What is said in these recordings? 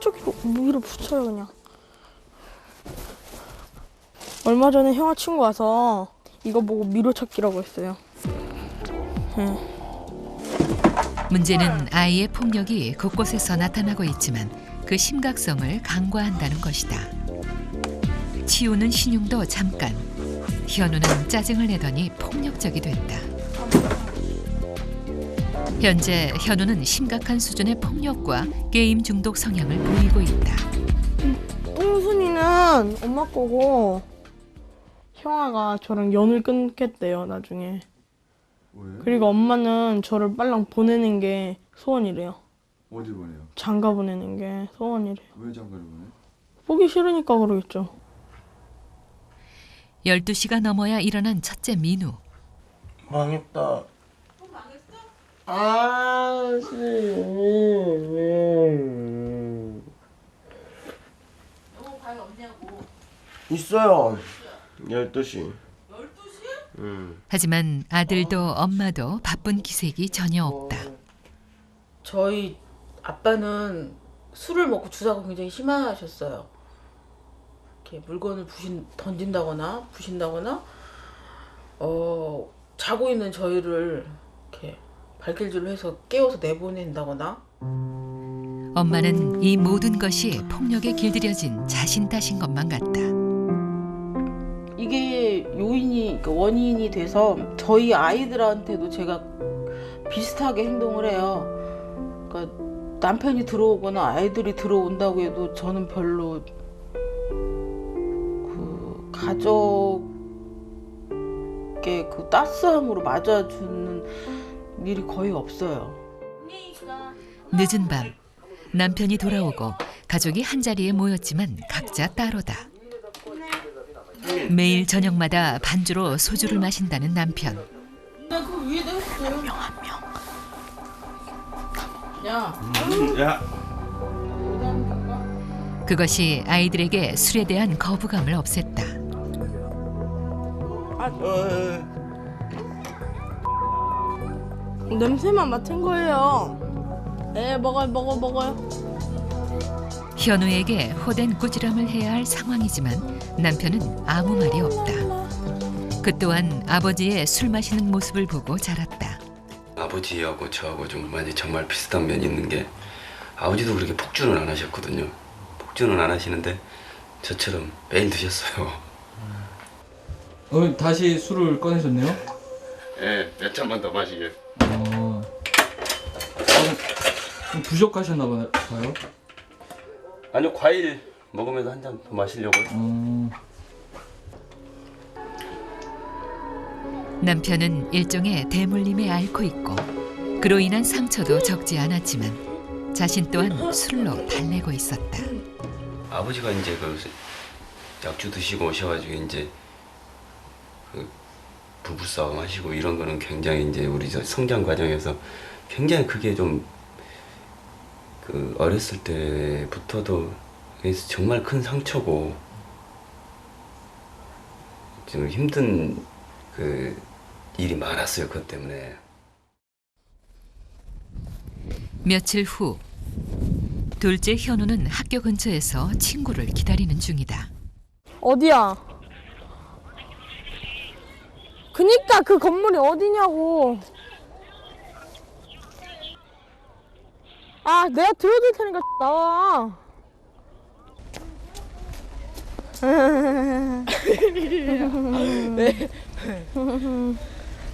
저기로 위로 붙여요 그냥. 얼마 전에 형아 친구 와서 이거 보고 미로찾기라고 했어요. 문제는 아이의 폭력이 곳곳에서 나타나고 있지만 그 심각성을 간과한다는 것이다. 치우는 신용도 잠깐. 현우는 짜증을 내더니 폭력적이 됐다. 현재 현우는 심각한 수준의 폭력과 게임 중독 성향을 보이고 있다. 똥순이는 엄마 거고 형아가 저랑 연을 끊겠대요 나중에. 왜? 그리고 엄마는 저를 빨랑 보내는 게 소원이래요. 어디 보내요? 장가 보내는 게 소원이래요. 왜 장가를 보내? 보기 싫으니까 그러겠죠. 12시가 넘어야 일어난 첫째 민우. 망했다. 아, 씨. 있어요. 12시. 12시? 응. 하지만 아들도 엄마도 바쁜 기색이 전혀 없다. 저희 아빠는 술을 먹고 주사가 굉장히 심하셨어요. 이렇게 물건을 부신 던진다거나 부신다거나 어 자고 있는 저희를 이렇게 발길질을 해서 깨워서 내보낸다거나 엄마는 이 모든 것이 폭력에 길들여진 자신 탓인 것만 같다. 이게 요인이 그러니까 원인이 돼서 저희 아이들한테도 제가 비슷하게 행동을 해요. 그러니까 남편이 들어오거나 아이들이 들어온다고 해도 저는 별로 그 가족의 그 따스함으로 맞아주는 일이 거의 없어요. 늦은 밤 남편이 돌아오고 가족이 한 자리에 모였지만 각자 따로다. 매일 저녁마다 반주로 소주를 마신다는 남편. 나그 위에다 했어. 한명 한 명. 야, 야, 그것이 아이들에게 술에 대한 거부감을 없앴다. 어, 냄새만 맡은 거예요. 에 먹어요 먹어 먹어요. 현우에게 호된 꾸지람을 해야 할 상황이지만 남편은 아무 말이 없다. 그 또한 아버지의 술 마시는 모습을 보고 자랐다. 아버지하고 저하고 좀 많이 정말 비슷한 면이 있는 게 아버지도 그렇게 폭주는 안 하셨거든요. 폭주는 안 하시는데 저처럼 매일 드셨어요. 어, 다시 술을 꺼내셨네요? 예, 몇 잔만 더 마시게. 어, 좀, 좀 부족하셨나 봐- 봐요. 아니요, 과일 먹으면서 한 잔 더 마시려고요. 어, 남편은 일종의 대물림에 앓고 있고 그로 인한 상처도 적지 않았지만 자신 또한 술로 달래고 있었다. 아버지가 이제 그 약주 드시고 오셔가지고 이제 그 부부싸움 하시고 이런 거는 굉장히 이제 우리 저 성장 과정에서 굉장히 그게 좀 그 어렸을 때부터도 정말 큰 상처고 좀 힘든 그 일이 많았어요 그것 때문에. 며칠 후 둘째 현우는 학교 근처에서 친구를 기다리는 중이다. 어디야? 그니까 그 건물이 어디냐고. 아, 내가 들어줄 테니까 나와.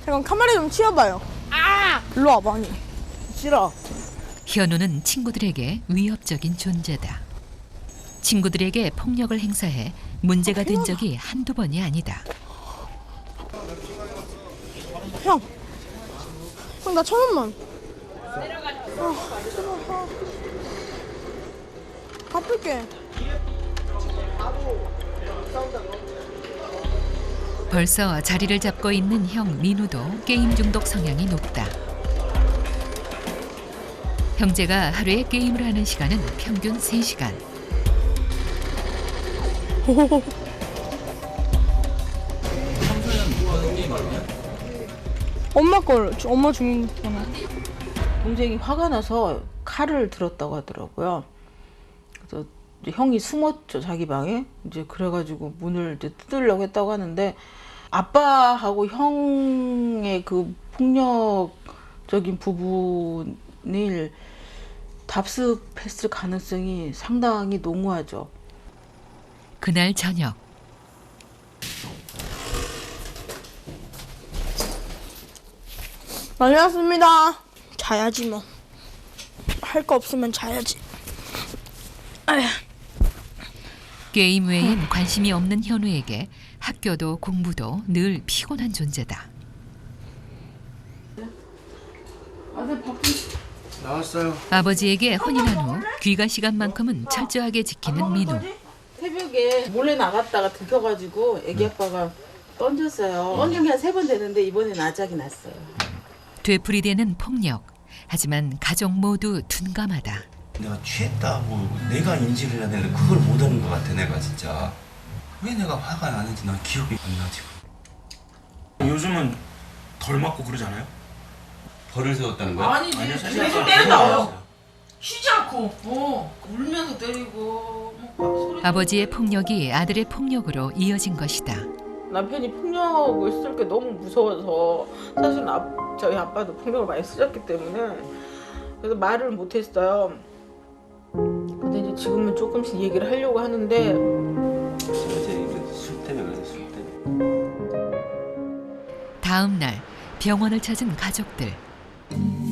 잠깐 카메라 좀 치워봐요. 아! 일로 와봐, 아니. 싫어. 현우는 친구들에게 위협적인 존재다. 친구들에게 폭력을 행사해 문제가 된 적이 한두 번이 아니다. 형. 형, 나 천 원만. 아, 제발. 아. 갚을게. 벌써 자리를 잡고 있는 형 민우도 게임 중독 성향이 높다. 형제가 하루에 게임을 하는 시간은 평균 3시간. 엄마 걸, 주- 엄마 주민 번호. 동생이 화가 나서 칼을 들었다고 하더라고요. 그래서 이제 형이 숨었죠 자기 방에 이제 그래가지고 문을 이제 뜯으려고 했다고 하는데 아빠하고 형의 그 폭력적인 부분을 답습했을 가능성이 상당히 농후하죠. 그날 저녁 다녀왔습니다. 자야지 뭐. 할 거 없으면 자야지. 아휴. 게임 외엔 관심이 없는 현우에게 학교도 공부도 늘 피곤한 존재다. 나왔어요. 아버지에게 혼인한 후 귀가 시간만큼은 철저하게 지키는 민우. 새벽에 몰래 나갔다가 들켜가지고 애기 아빠가 던졌어요. 던진 게한세 번 되는데 이번엔 아작이 났어요. 되풀이되는 폭력. 하지만 가족 모두 둔감하다. 내가 취했다고 내가 인지를 해야 되는데 그걸 못하는 것 같아 내가 진짜 왜 내가 화가 나는지 난 기억이 안 나지 요즘은 덜 맞고 그러잖아요. 벌을 세웠다는 거야? 아니, 계속 때린다. 쉬지 않고, 어, 울면서 때리고, 뭐, 아버지의 폭력이 아들의 폭력으로 이어진 것이다. 남편이 폭력을 쓸 게 너무 무서워서 사실 아, 저희 아빠도 폭력을 많이 쓰셨기 때문에 그래서 말을 못했어요. 근데 이제 지금은 조금씩 얘기를 하려고 하는데 술 때문에 술 때문에 다음 날 병원을 찾은 가족들.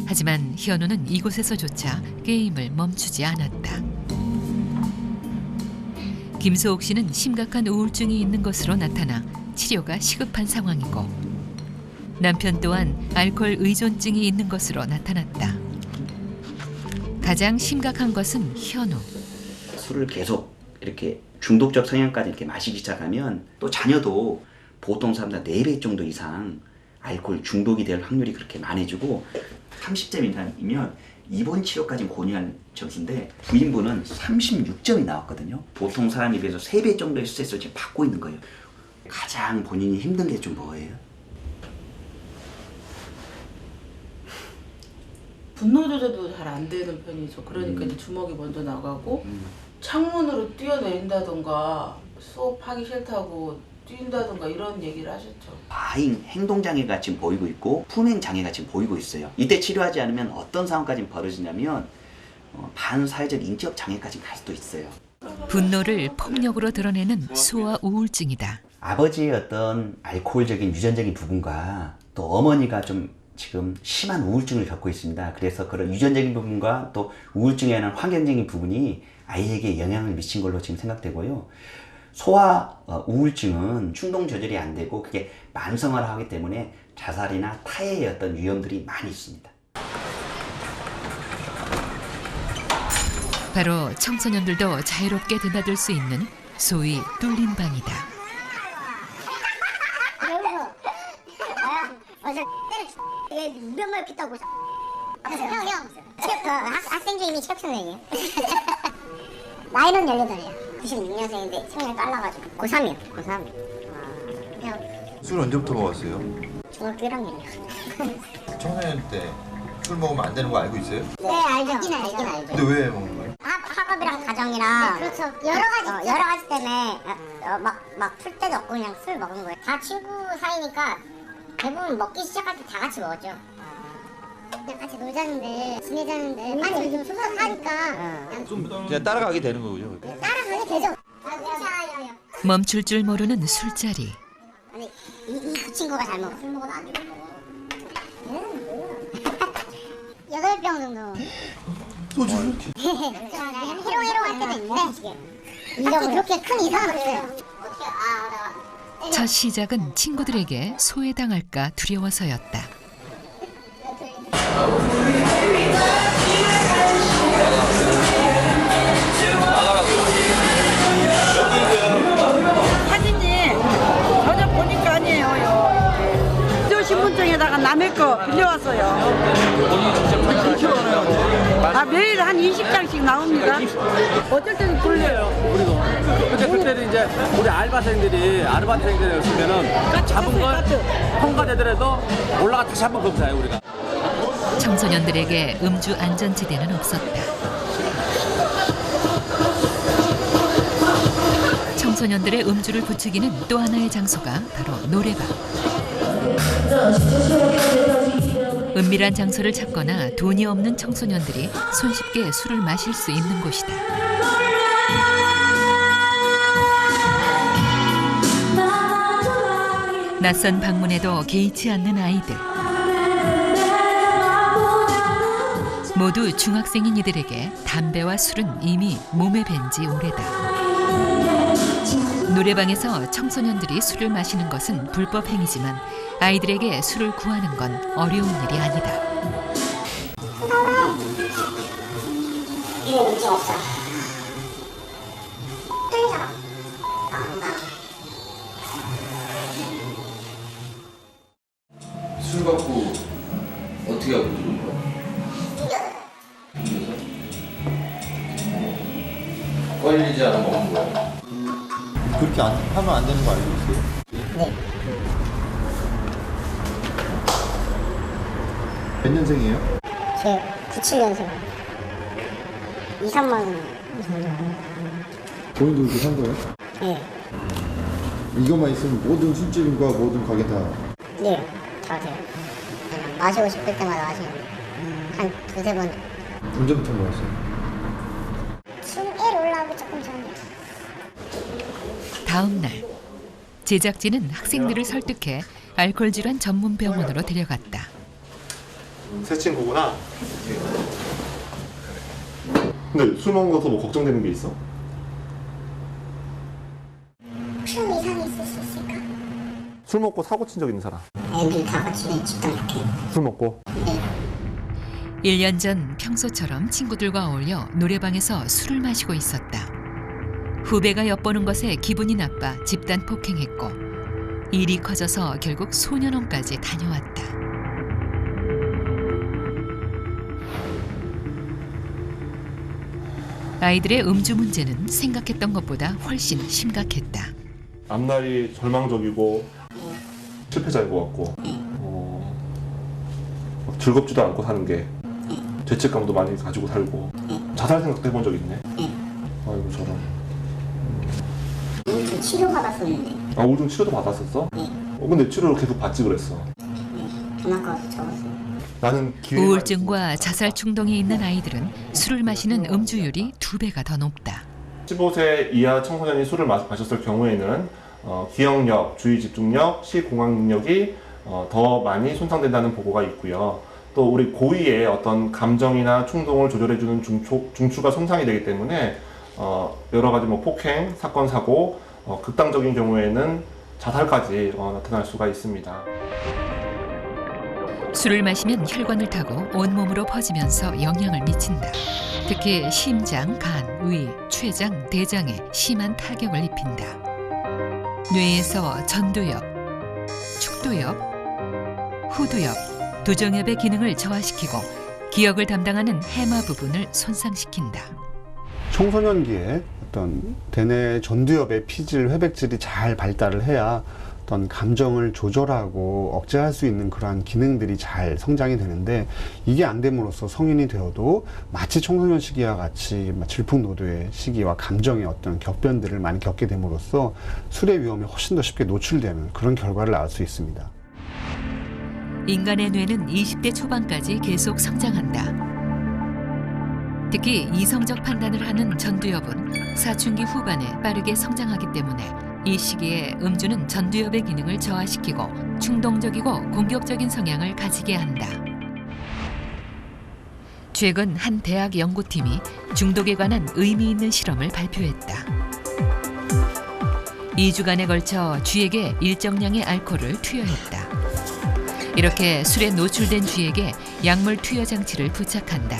하지만 현우는 이곳에서조차 게임을 멈추지 않았다. 김소옥 씨는 심각한 우울증이 있는 것으로 나타나 치료가 시급한 상황이고 남편 또한 알코올 의존증이 있는 것으로 나타났다. 가장 심각한 것은 현우. 술을 계속 이렇게 중독적 성향까지 이렇게 마시기 시작하면 또 자녀도 보통 사람보다 4배 정도 이상 알코올 중독이 될 확률이 그렇게 많아지고 30점 이상이면 입원 치료까지 권유한 점수인데 부인분은 36점이 나왔거든요. 보통 사람에 비해서 3배 정도의 스트레스를 지금 받고 있는 거예요. 가장 본인이 힘든 게 좀 뭐예요? 분노 조절도 잘 안 되는 편이죠. 그러니까 이제 주먹이 먼저 나가고 창문으로 뛰어내린다던가 수업하기 싫다고 뛴다던가 이런 얘기를 하셨죠. 과잉 행동 장애가 지금 보이고 있고 품행 장애가 지금 보이고 있어요. 이때 치료하지 않으면 어떤 상황까지 벌어지냐면 어, 반사회적 인격 장애까지 갈 수도 있어요. 분노를 폭력으로 드러내는 소아 우울증이다. 아버지의 어떤 알코올적인 유전적인 부분과 또 어머니가 좀 지금 심한 우울증을 겪고 있습니다. 그래서 그런 유전적인 부분과 또 우울증에 관한 환경적인 부분이 아이에게 영향을 미친 걸로 지금 생각되고요. 소아 어, 우울증은 충동 조절이 안 되고 그게 만성화하기 때문에 자살이나 타해의 어떤 위험들이 많이 있습니다. 바로 청소년들도 자유롭게 드나들 수 있는 소위 뚫린 방이다. 무병을 피다고 형, 형, 체육, 그 학, 학생 중에 이미 체육 선생이에요. 나이는 18이에요. 96년생인데 생일 빨라가지고. 고3이요, 고3. 아, 그냥 술 언제부터 먹었어요? 중학교 1학년이요. 청소년 때 술 먹으면 안 되는 거 알고 있어요? 네, 알죠. 알긴 알죠. 알죠. 근데 왜 먹는 거예요? 학, 학업이랑 가정이랑 그렇죠. 여러 가지 어, 여러 가지 때문에 어, 막막 풀 때도 없고 그냥 술 먹은 거예요. 다 친구 사이니까 대부분 먹기 시작할 때 다 같이 먹었죠. 그냥 같이 놀자는데 지내자는데 아니 요즘 숙소 사니까 그냥 그냥 따라가게 되는 거죠. 따라가게 되죠. 아, 멈출 줄 모르는 술자리. 아니 이, 이, 그 친구가 잘 먹어. 술 먹어도 안 되고. 여덟 병 정도. 소주? 히로 히로 할 때도 있는데 이거 그렇게 큰 이상은 없어요. 어떻게 아첫 시작은 친구들에게 소외당할까 두려워서였다. 신분증에다가 남의 거 빌려왔어요. 아 매일 한 20장씩 나옵니다. 어쩔 때는 굴려요. 근데 그때는 이제 우리 알바생들이 아르바이트생들이 오시면은 잡은 걸 통과되더라도 올라가 다시 한번 검사해요 우리가. 청소년들에게 음주 안전지대는 없었다. 청소년들의 음주를 부추기는 또 하나의 장소가 바로 노래방. 은밀한 장소를 찾거나 돈이 없는 청소년들이 손쉽게 술을 마실 수 있는 곳이다. 낯선 방문에도 개의치 않는 아이들. 모두 중학생인 이들에게 담배와 술은 이미 몸에 밴 지 오래다. 노래방에서 청소년들이 술을 마시는 것은 불법 행위지만 아이들에게 술을 구하는 건 어려운 일이 아니다. 이거 문제 없어. 술 갖고 어떻게 하고 들은 거야? 걸리지 않아 먹는 거야? 그렇게 안, 하면 안 되는 거 알고 있어 년생이에요? 제 97년생. 2, 3만 원. 본인도 이렇게 산 거예요? 네. 이것만 있으면 모든 술집과 모든 가게 다 네. 다 돼요. 마시고 싶을 때마다 마시는데. 한 두세 번. 언제부터? 지금 애 올라오기 조금 전에. 다음 날 제작진은 학생들을 설득해 알코올 질환 전문 병원으로 데려갔다. 새 친구구나. 근데 술 먹은 거서 뭐 걱정되는 게 있어? 좀 이상이 있을 수 있을까? 술 먹고 사고 친 적 있는 사람. 애들 다 같이 집단 이렇게. 술 먹고. 1년 전 평소처럼 친구들과 어울려 노래방에서 술을 마시고 있었다. 후배가 엿보는 것에 기분이 나빠 집단 폭행했고 일이 커져서 결국 소년원까지 다녀왔다. 아이들의 음주 문제는 생각했던 것보다 훨씬 심각했다. 앞날이 절망적이고 실패자일 것 같고 어, 막 즐겁지도 않고 사는 게 죄책감도 많이 가지고 살고 자살 생각도 해본 적 있네. 아이고 저런. 우울증 치료 받았었는데. 아 우울증 치료도 받았었어? 어, 근데 치료를 계속 받지 그랬어. 전학가 와서 적었어요. 나는 우울증과 자살 충동이 있는 아이들은 술을 마시는 음주율이 두 배가 더 높다. 15세 이하 청소년이 술을 마, 마셨을 경우에는 어, 기억력, 주의 집중력, 시공학 능력이 어, 더 많이 손상된다는 보고가 있고요. 또 우리 고의의 어떤 감정이나 충동을 조절해주는 중추, 중추가 손상이 되기 때문에 어, 여러 가지 뭐 폭행, 사건, 사고, 어, 극단적인 경우에는 자살까지 어, 나타날 수가 있습니다. 술을 마시면 혈관을 타고 온몸으로 퍼지면서 영향을 미친다. 특히 심장, 간, 위, 췌장, 대장에 심한 타격을 입힌다. 뇌에서 전두엽, 축두엽, 후두엽, 두정엽의 기능을 저하시키고 기억을 담당하는 해마 부분을 손상시킨다. 청소년기에 어떤 대뇌 전두엽의 피질, 회백질이 잘 발달을 해야 어떤 감정을 조절하고 억제할 수 있는 그러한 기능들이 잘 성장이 되는데 이게 안 됨으로써 성인이 되어도 마치 청소년 시기와 같이 질풍노도의 시기와 감정의 어떤 격변들을 많이 겪게 됨으로써 술의 위험에 훨씬 더 쉽게 노출되는 그런 결과를 낳을 수 있습니다. 인간의 뇌는 20대 초반까지 계속 성장한다. 특히 이성적 판단을 하는 전두엽은 사춘기 후반에 빠르게 성장하기 때문에 이 시기에 음주는 전두엽의 기능을 저하시키고 충동적이고 공격적인 성향을 가지게 한다. 최근 한 대학 연구팀이 중독에 관한 의미 있는 실험을 발표했다. 2주간에 걸쳐 쥐에게 일정량의 알코올을 투여했다. 이렇게 술에 노출된 쥐에게 약물 투여 장치를 부착한다.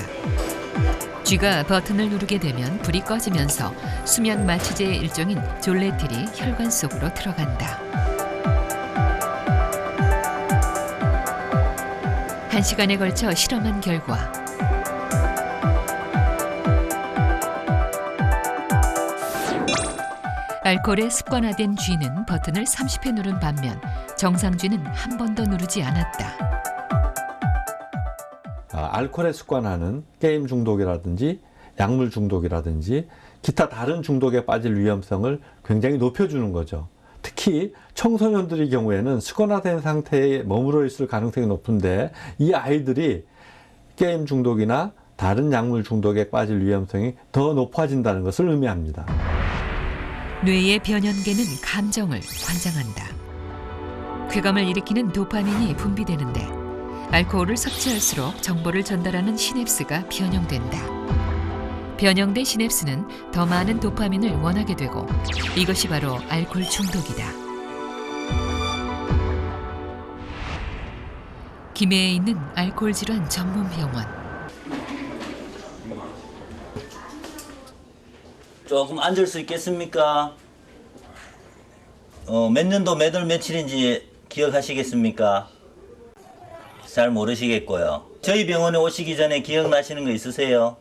쥐가 버튼을 누르게 되면 불이 꺼지면서 수면 마취제의 일종인 졸레틸이 혈관 속으로 들어간다. 한 시간에 걸쳐 실험한 결과 알코올에 습관화된 쥐는 버튼을 30회 누른 반면 정상 쥐는 한 번도 누르지 않았다. 아, 알코올에 습관하는 게임 중독이라든지 약물 중독이라든지 기타 다른 중독에 빠질 위험성을 굉장히 높여주는 거죠. 특히 청소년들의 경우에는 습관화된 상태에 머물러 있을 가능성이 높은데 이 아이들이 게임 중독이나 다른 약물 중독에 빠질 위험성이 더 높아진다는 것을 의미합니다. 뇌의 변연계는 감정을 관장한다. 쾌감을 일으키는 도파민이 분비되는데 알코올을 섭취할수록 정보를 전달하는 시냅스가 변형된다. 변형된 시냅스는 더 많은 도파민을 원하게 되고 이것이 바로 알코올 중독이다. 김해에 있는 알코올 질환 전문 병원. 조금 앉을 수 있겠습니까? 어, 몇 년도 몇 월 며칠인지 기억하시겠습니까? 잘 모르시겠고요. 저희 병원에 오시기 전에 기억나시는 거 있으세요?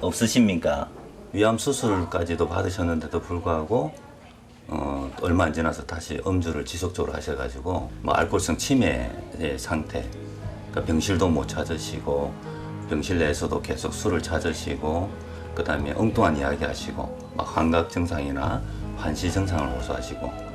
없으십니까? 위암 수술까지도 받으셨는데도 불구하고 어, 얼마 안 지나서 다시 음주를 지속적으로 하셔가지고 뭐 알코올성 치매의 상태, 그러니까 병실도 못 찾으시고 병실 내에서도 계속 술을 찾으시고 그 다음에 엉뚱한 이야기 하시고 막 환각 증상이나 환시 증상을 호소하시고